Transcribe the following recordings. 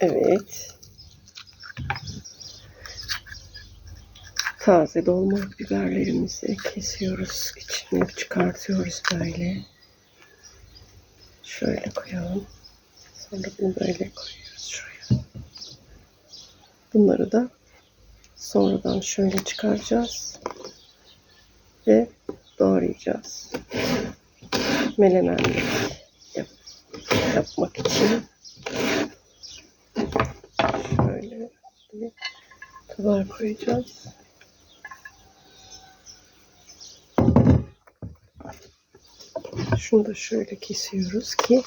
Evet. Taze dolma biberlerimizi kesiyoruz. İçini çıkartıyoruz böyle. Şöyle koyalım. Sonra bunu böyle koyuyoruz şuraya. Bunları da sonradan şöyle çıkaracağız. Ve doğrayacağız. Melemenlik yap- yapmak için şöyle tabağa koyacağız. Şunu da şöyle kesiyoruz ki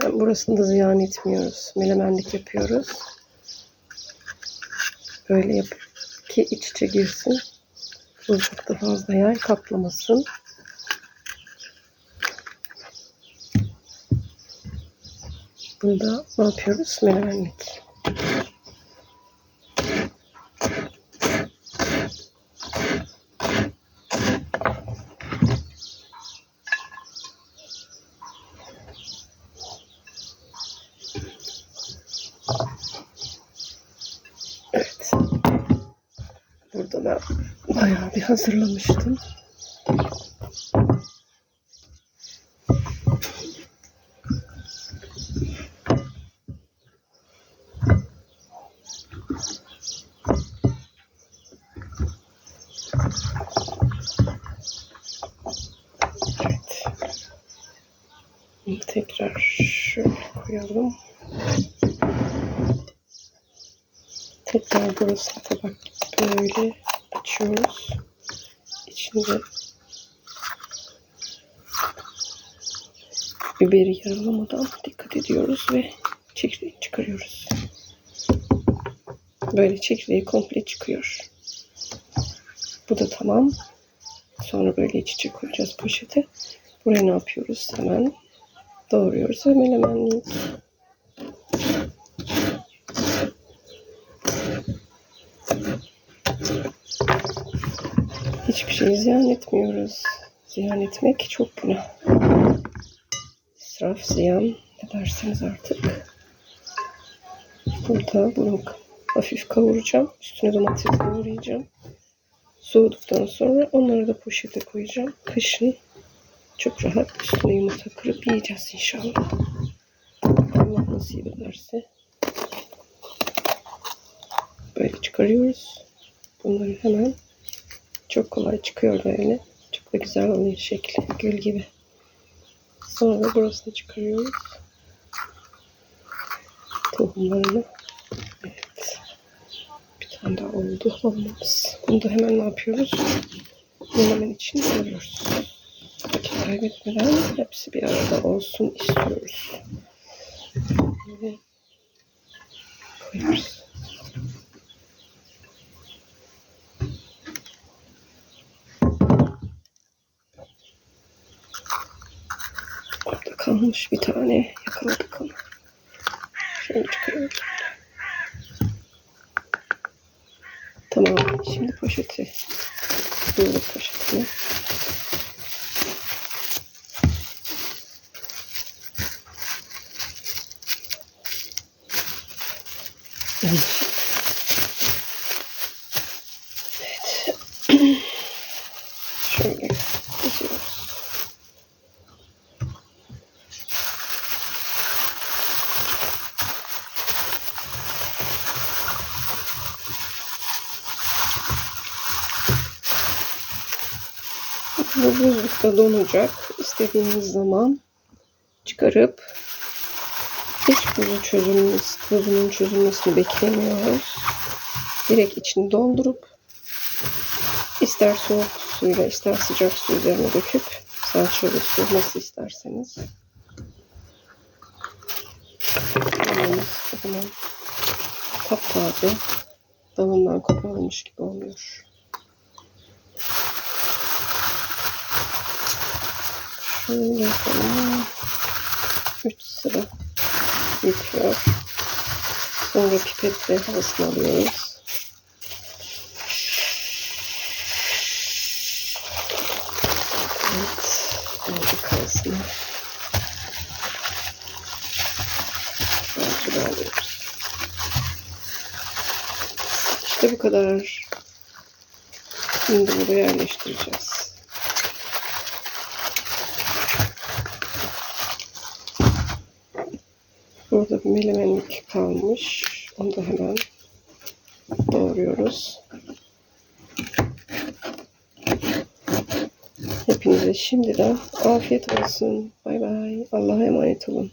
hem burasını da ziyan etmiyoruz. Melemenlik yapıyoruz. Böyle yap ki iç içe girsin. Buzlukta fazla yer kaplamasın. Bunda ne yapıyoruz? Melemenlik. Evet. Burada da bayağı bir hazırlamıştım. Tekrar şöyle koyalım. Tekrar burası tabak böyle açıyoruz. İçinde biberi yaralamadan dikkat ediyoruz ve çekirdeği çıkarıyoruz. Böyle çekirdeği komple çıkıyor. Bu da tamam. Sonra böyle iç içe koyacağız poşete. Buraya ne yapıyoruz? Hemen doğruyoruz ve menemenlik. Hiçbir şeyi ziyan etmiyoruz. Ziyan etmek çok günah. İsraf, ziyan ne derseniz artık. Burada bunu hafif kavuracağım. Üstüne domates doğrayacağım. Soğuduktan sonra onları da poşete koyacağım. Kışın çok rahat üstüne yumurta kırıp yiyeceğiz inşallah. Allah nasip ederse. Böyle çıkarıyoruz. Bunları hemen çok kolay çıkıyor böyle. Çok da güzel oluyor şekli. Gül gibi. Sonra burasını çıkarıyoruz. Tohumlarını. Evet. Bir tane daha oldu olmamız. Bunu da hemen ne yapıyoruz? Menemen için koyuyoruz. Kaybetmeden hepsi bir arada olsun istiyoruz. Koyuyoruz. Orada kalmış bir tane yakaladık onu. Şöyle çıkarıyorum. Tamam. Şimdi poşeti. Bulduk poşetini. Evet. Şöyle diziyoruz. Bu buzlukta donacak. İstediğiniz zaman çıkarıp hiç buzu çözülmesi, buzunun çözülmesini beklemiyoruz. Direkt içini doldurup ister soğuk suyla ister sıcak su üzerine döküp salçalı su nasıl isterseniz. Yalnız o taptaze dalından koparılmış gibi oluyor. Şöyle yapalım. 3 sıra yetiyor. Sonra pipetle havasını alıyoruz. Evet. Bence kalsın. Üstüne alıyoruz. İşte bu kadar. Şimdi buraya yerleştireceğiz. Burada bir melemenlik kalmış. Onu da hemen doğruyoruz. Hepinize şimdiden afiyet olsun. Bay bay. Allah'a emanet olun.